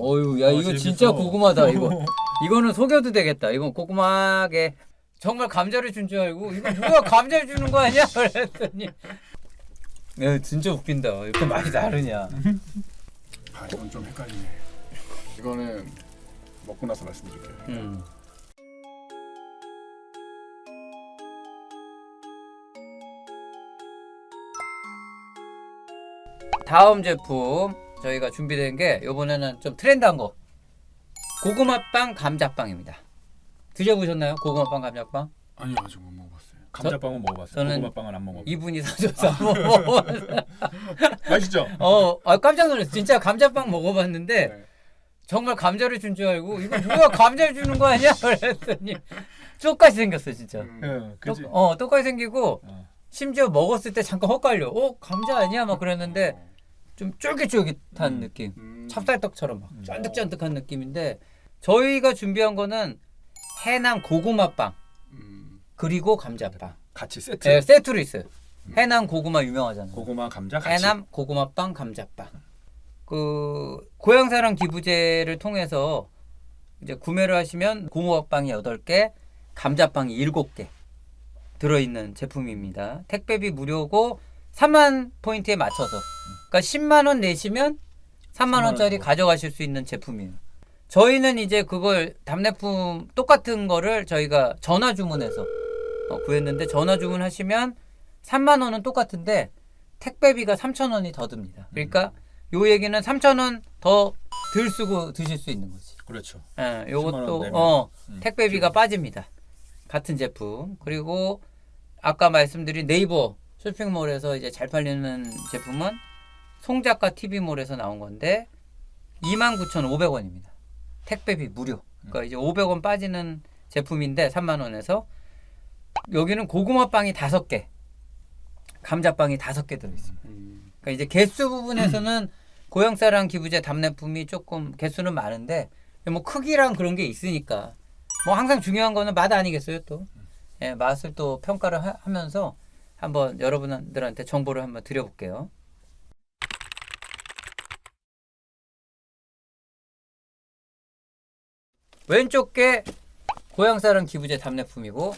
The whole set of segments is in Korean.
어유, 야 어, 이거 재밌어. 진짜 고구마다 이거. 이거는 속여도 되겠다. 이건 고구마게 정말 감자를 준 줄 알고 이거 누가 감자를 주는 거 아니야? 그랬더니 야 진짜 웃긴다. 이렇게 맛이 다르냐? 아 이건 좀 헷갈리네. 이거는 먹고 나서 말씀드릴게요. 음. 다음 제품 저희가 준비된 게 이번에는 좀 트렌드한 거 고구마빵 감자빵입니다. 드셔보셨나요? 고구마빵 감자빵? 아니요 아직 못 먹어봤어요. 감자빵은 먹어봤어요. 저는 고구마빵은 안 먹어. 이분이 사줘서 한번 먹어봤어요. 맛있죠? 어, 아, 깜짝 놀랐어요. 진짜 감자빵 먹어봤는데 네. 정말 감자를 준 줄 알고 이거 누가 감자를 주는 거 아니야? 그랬더니 똑같이 생겼어 진짜. 음, 응, 그지. 똑- 어 똑같이 생기고 어. 심지어 먹었을 때 잠깐 헛갈려. 어 감자 아니야? 막 그랬는데 어, 좀 쫄깃쫄깃한 음. 느낌. 음, 찹쌀떡처럼 막 음. 쫀득쫀득한 느낌인데 저희가 준비한 거는 해남 고구마빵 음, 그리고 감자빵. 같이 세트. 네, 세트로 있어요. 해남 고구마 유명하잖아요. 고구마 감자 같이. 해남 고구마빵 감자빵. 그 고향사랑 기부제를 통해서 이제 구매를 하시면 고구마빵이 8개, 감자빵이 7개 들어 있는 제품입니다. 택배비 무료고 3만 포인트에 맞춰서 그러니까 10만 원 내시면 3만 원짜리 3만 원. 가져가실 수 있는 제품이에요. 저희는 이제 그걸 답례품 똑같은 거를 저희가 전화 주문해서 어, 구했는데 전화 주문하시면 3만 원은 똑같은데 택배비가 3천 원이 더 듭니다. 그러니까 요 얘기는 3천 원 더 덜 쓰고 드실 수 있는 거지. 그렇죠. 예, 10만 요것도. 어 음. 택배비가 빠집니다. 같은 제품. 그리고 아까 말씀드린 네이버 쇼핑몰에서 이제 잘 팔리는 제품은 송작가 TV몰에서 나온 건데 29,500원입니다. 택배비 무료. 그러니까 이제 500원 빠지는 제품인데 3만 원에서 여기는 고구마 빵이 5개, 감자빵이 5개 들어 있습니다. 음, 그러니까 이제 개수 부분에서는 고향사랑 기부제 답례품이 조금 개수는 많은데 뭐 크기랑 그런 게 있으니까 뭐 항상 중요한 거는 맛 아니겠어요 또 예, 맛을 또 평가를 하, 하면서 한번 여러분들한테 정보를 한번 드려볼게요. 왼쪽 게 고향사랑 기부제 답례품이고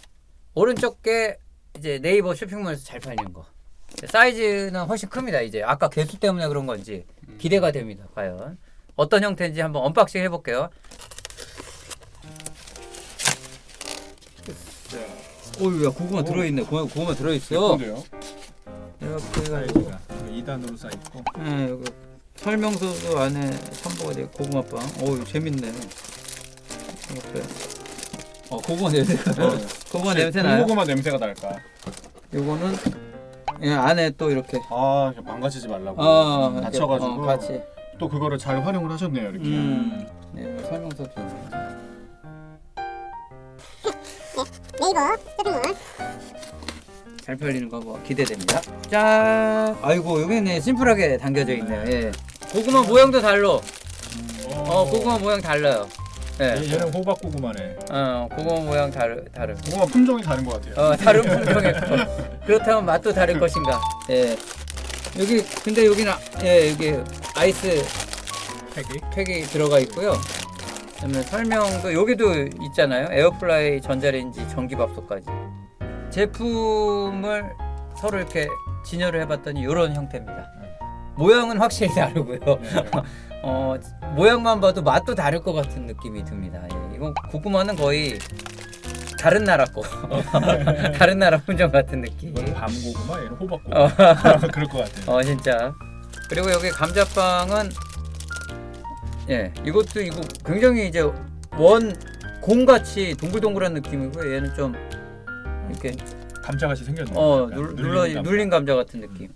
오른쪽 게 이제 네이버 쇼핑몰에서 잘 팔리는 거. 사이즈는 훨씬 큽니다. 이제 아까 개수 때문에 그런 건지 기대가 됩니다. 과연 어떤 형태인지 한번 언박싱 해볼게요. 오유, 야 고구마 들어있네. 고구마, 고구마 들어있어. 예쁜데요? 이렇게 해가지고, 사이즈가 2단으로 쌓여 있고. 예, 설명서도 안에 첨부가 돼. 고구마빵. 오, 재밌네. 이렇게. 어, 고구마 냄새가. 고구마 냄새 나요. 고구마 냄새가 날까? 요거는 예, 안에 또 이렇게. 아 망가지지 말라고. 어, 이렇게, 다쳐가지고. 어, 같이. 또 그거를 잘 활용을 하셨네요 이렇게. 음, 네, 설명서도 있네. 네이버 쇼핑몰 잘 팔리는 거 뭐 기대됩니다. 짠. 아이고 여기는 심플하게 담겨져 있네요. 예. 고구마 모양도 달라. 어 고구마 모양 달라요. 예. 얘- 얘는 호박 고구마네. 어 고구마 모양 다르 다르. 고구마 품종이 다른 것 같아요. 어 다른 거. 그렇다면 맛도 다를 것인가. 예. 여기 근데 여기는 아- 예 여기 아이스 팩이. 팩이 들어가 있고요. 그다음에 설명도 여기도 있잖아요. 에어플라이 전자레인지 전기밥솥까지. 제품을 서로 이렇게 진열을 해봤더니 이런 형태입니다. 모양은 확실히 다르고요. 어, 모양만 봐도 맛도 다를 것 같은 느낌이 듭니다. 예, 이건 고구마는 거의 다른 나라 거, 다른 나라 품종 같은 느낌. 이건 밤 고구마, 얘는 호박 어. 고구마. 그럴 것 같아요. 어 진짜 그리고 여기 감자빵은 예 이것도 이거 굉장히 이제 원 공같이 동글동글한 느낌이고 얘는 좀 이렇게 감자같이 생겼네. 어 약간 눌, 눌러. 눌린 감자 같은 느낌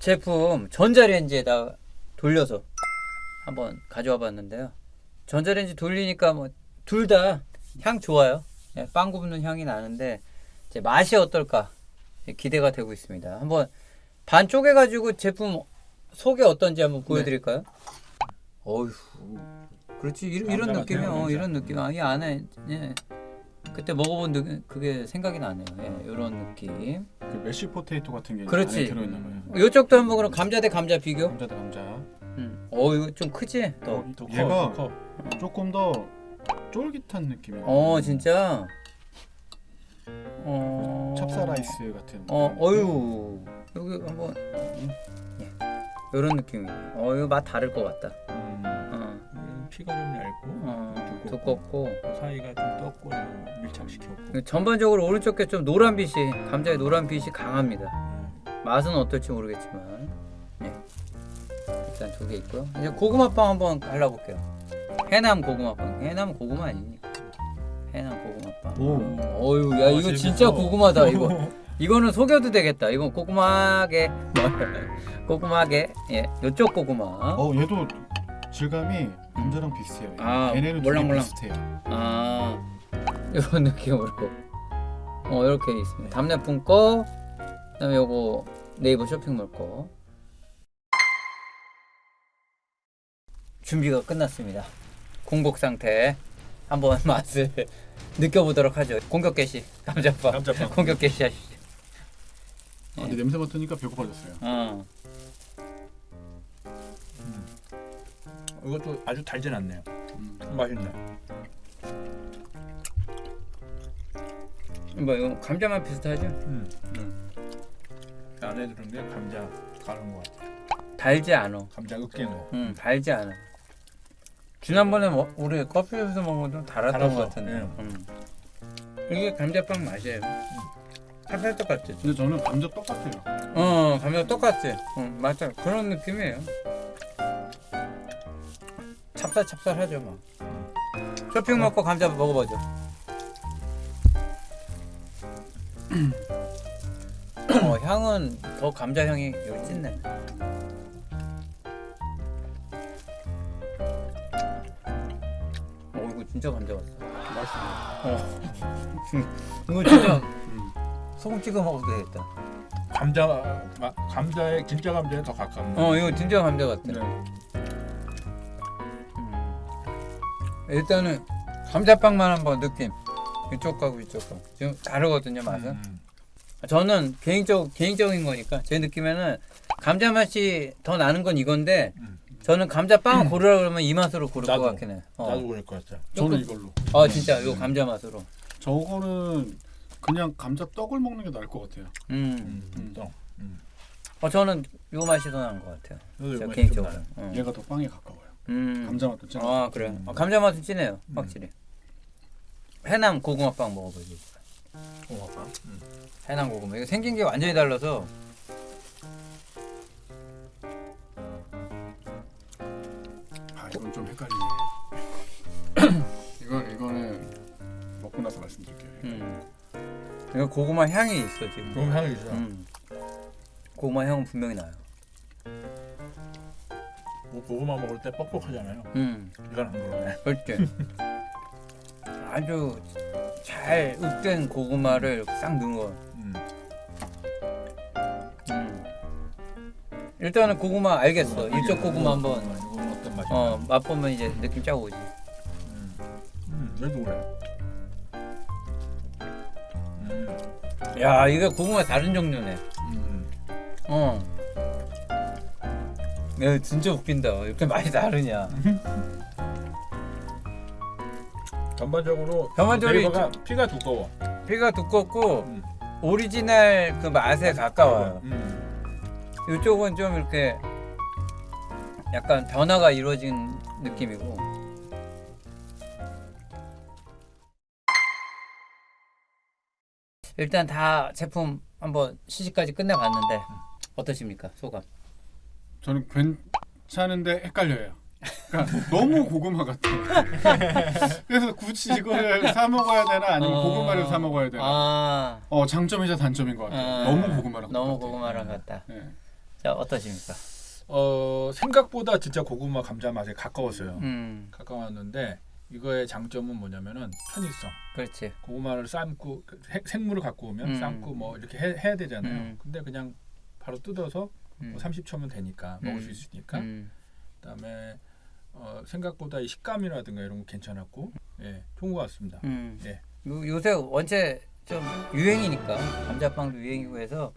제품 전자레인지에다 돌려서 한번 가져와 봤는데요. 전자레인지 돌리니까 뭐 둘 다 향 좋아요. 예, 빵 굽는 향이 나는데 이제 맛이 어떨까 예, 기대가 되고 있습니다. 한번 반 쪼개 가지고 제품 속이 어떤지 한번 보여드릴까요? 어휴. 그렇지. 이런, 느낌이요. 어. 이런 느낌. 아이 안에 예. 그때 먹어본 느, 그게 생각이 나네요. 예, 이런 느낌. 그 메쉬 포테이토 같은 게 그렇지. 안에 들어있나 봐요. 이쪽도 한번 그럼 감자 대 감자 비교. 감자 대 감자. 음. 어 이거 좀 크지? 더. 더 커, 얘가- 더 커. 조금 더 쫄깃한 느낌이. 어 진짜. 어. 찹쌀아이스 같은. 어 어유 여기 한번. 예. 이런 느낌이에요. 어 이거 맛 다를 것 같다. 음, 어. 음, 피가 좀 얇고 어, 두껍고. 그 사이가 좀 떴고 밀착시켰고. 전반적으로 오른쪽 게 좀 노란 빛이 감자의 노란 빛이 강합니다. 음. 맛은 어떨지 모르겠지만 네. 일단 두개 있고요. 이제 고구마빵 한번 갈라볼게요. 해남 고구마빵. 해남 고구마 아닙니까? 해남 고구마빵. 오. 어유, 야 어, 이거 재밌어. 진짜 고구마다 이거. 이거는 속여도 되겠다. 이건 고구마게 고구마게 예, 요쪽 고구마. 어 얘도 질감이 감자랑 비슷해요. 아, 얘네는 몰랑몰랑. 비슷해요. 아. 이런 느낌으로 어 이렇게 있습니다. 답례품 거 그다음에 요거 네이버 쇼핑몰 거 준비가 끝났습니다. 공복 상태. 한번 맛을 느껴보도록 하죠. 공격 개시. 감자빵. 감자빵. 공격 개시 하시죠 아, 근데 냄새 맡으니까 배고파졌어요. 어 이것도 아주 달진 않네요. 음. 맛있네. 뭐 이거 감자맛 비슷하죠 음. 그 안에 들은 게 감자 가는 것 같아. 달지 않아 감자 으깨놓. 음 달지 않아 지난번에 뭐, 우리 커피숍에서 먹은 건좀 달았던 달았어. 것 같은데 예. 음. 이게 감자빵 맛이에요 찹쌀 똑같지 근데 저는 감자 똑같아요. 어 감자 똑같지 응 맞아 그런 느낌이에요 찹쌀찹쌀하죠 막 쇼핑 먹고 감자 먹어보죠 어 향은 더 감자 향이 여기 찐네 어 이거 진짜 감자 같어 맛있어요. 어 이거 진짜 음. 소금 찍어 먹어도 되겠다 감자 마, 감자에 진짜 감자에 더 가깝네. 어 이거 진짜 감자 같아 네. 일단은 감자빵만 한번 느낌 이쪽하고 이쪽하고 지금 다르거든요 맛은 음. 저는 개인적 개인적인 거니까 제 느낌에는 감자 맛이 더 나는 건 이건데 음. 저는 감자빵 을 고르라 그러면 이 맛으로 고를 나도. 것 같긴 해. 어. 나도 그럴 것 같아. 저는 조금- 이걸로. 아 진짜 요 감자 맛으로. 저거는 그냥 감자 떡을 먹는 게 나을 것 같아요. 음. 음. 음. 또. 음. 어 저는 요 맛이 더 나은 것 같아요. 저 이거 개인적으로. 좀 어. 얘가 더 빵에 가까워요. 음. 감자 맛도 짱. 아 그래. 음. 어, 감자 맛은 진해요. 음. 확실히. 해남 고구마빵 먹어보지. 고마워. 음. 해남 고구마. 이거 생긴 게 완전히 달라서. 아 이건 좀 헷갈리네. 이건 이거는 먹고 나서 말씀드릴게요. 음. 이거 고구마 향이 있어 지금. 그럼 향이 있어. 음. 고구마 향은 분명히 나요. 뭐 고구마 먹을 때 뻑뻑하잖아요. 음. 이건 안 그러네. 그렇지. 아주 잘 읍된 고구마를 싹 넣은 거. 음. 음. 일단은 고구마 알겠어. 이쪽 고구마 한번 이건 어떤 맛이? 어 맛보면 이제 느낌 쫙 오지. 음. 음. 얘도 그래. 음. 야 이거 고구마 다른 종류네. 음. 어. 야 진짜 웃긴다. 이렇게 많이 다르냐. 전반적으로 전반적으로 네이버가 피가 두꺼워. 피가 두껍고 음. 오리지널 그 맛에 가까워요. 음. 이쪽은 좀 이렇게 약간 변화가 이루어진 느낌이고. 일단 다 제품 한번 시식까지 끝내봤는데 어떠십니까 소감? 저는 괜찮은데 헷갈려요. 그러니까 너무 고구마 같아. 그래서 굳이 이거를 사 먹어야 되나 아니면 어. 고구마를 사 먹어야 되나. 아 어 장점이자 단점인 것 같아요. 아, 너무 고구마랑 너무 똑같아. 고구마랑 같다. 네. 자 어떠십니까? 어 생각보다 진짜 고구마 감자 맛에 가까웠어요. 음 가까웠는데 이거의 장점은 뭐냐면은 편의성. 그렇지. 고구마를 삶고 그 생- 생물을 갖고 오면 음. 삶고 뭐 이렇게 해, 해야 되잖아요. 음. 근데 그냥 바로 뜯어서 음. 뭐 30초면 되니까 먹을 음. 수 있으니까. 음. 그다음에 어, 생각보다 이 식감이라든가 이런 거 괜찮았고 예 좋은 것 같습니다. 음. 예 요- 요새 원체 좀 유행이니까 감자빵도 유행이고 해서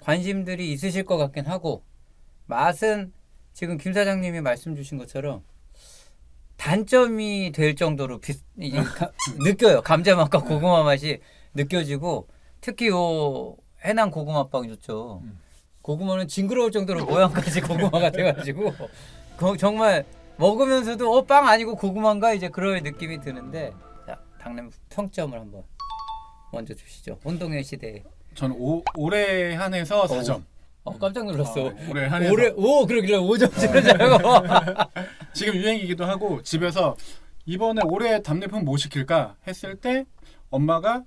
관심들이 있으실 것 같긴 하고 맛은 지금 김 사장님이 말씀 주신 것처럼 단점이 될 정도로 비, 가- 느껴요. 감자 맛과 고구마 맛이 느껴지고 특히 요 해남 고구마빵 좋죠. 음. 고구마는 징그러울 정도로 모양까지 고구마가 돼가지고 거- 정말 먹으면서도 어 빵 아니고 고구마인가 이제 그럴 느낌이 드는데 자 당님 평점을 한번 먼저 주시죠. 혼동의 시대. 저는 오, 올해 한해서 4점. 어 깜짝 놀랐어. 아, 네. 올해 한해서 올해 오 그러길래 5점 주는 줄 알고. 지금 유행이기도 하고 집에서 이번에 올해 답례품 뭐 시킬까 했을 때 엄마가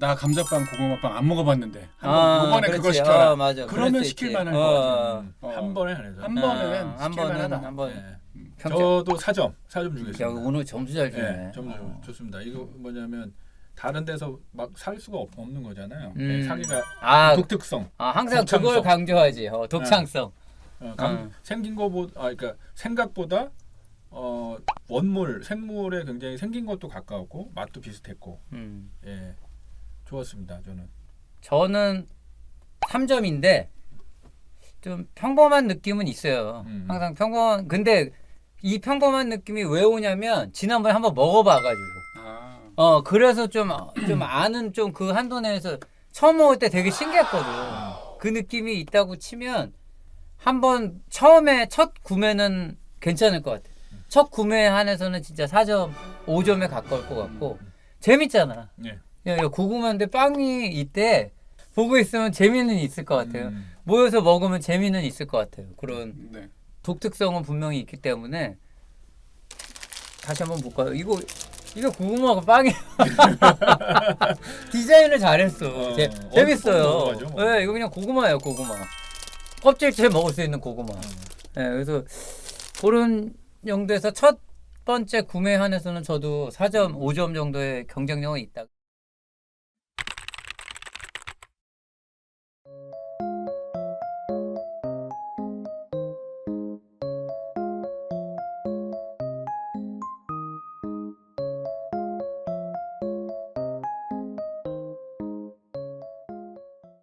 나 감자빵 고구마빵 안 먹어봤는데 한번 이번에 그거 그렇지. 시켜라. 어, 맞아. 그러면 그럴 수 시킬 있지. 만할 어. 어. 음, 어. 한 번에 한해서. 한 번에는 어, 한 시킬 번은 만하다. 한 번 네. 평점. 저도 4점, 4점 야 주겠습니다. 오늘 점수 잘 주네. 네, 점수 어. 좋습니다. 이거 뭐냐면 다른 데서 막 살 수가 없, 없는 거잖아요. 음. 네, 사기가 아, 독특성. 아 항상 독창성. 그걸 강조하지. 어, 독창성. 어, 감, 어. 생긴 거보다 아 그러니까 생각보다 어, 원물 생물에 굉장히 생긴 것도 가까웠고 맛도 비슷했고 음. 예 좋았습니다 저는 저는 3점인데 좀 평범한 느낌은 있어요. 음. 항상 평범 근데 이 평범한 느낌이 왜 오냐면 지난번에 한번 먹어봐가지고 아, 어 그래서 좀 좀 아는 좀 그 한도 내에서 처음 먹을 때 되게 신기했거든. 그 느낌이 있다고 치면 한번 처음에 첫 구매는 괜찮을 것 같아. 첫 구매 한에서는 진짜 4점, 5점에 가까울 것 같고 재밌잖아. 예 야, 야 고구마인데 빵이 있대. 보고 있으면 재미는 있을 것 같아요. 음, 모여서 먹으면 재미는 있을 것 같아요. 그런 네. 독특성은 분명히 있기 때문에 다시 한번 볼까요? 이거 이거 고구마가 빵이야. 디자인을 잘했어. 어, 재, 어디 재밌어요. 먹어가죠, 뭐. 네, 이거 그냥 고구마예요, 고구마. 껍질째 먹을 수 있는 고구마. 네, 그래서 그런 정도에서 첫 번째 구매 한에서는 저도 4점, 5점 정도의 경쟁력은 있다.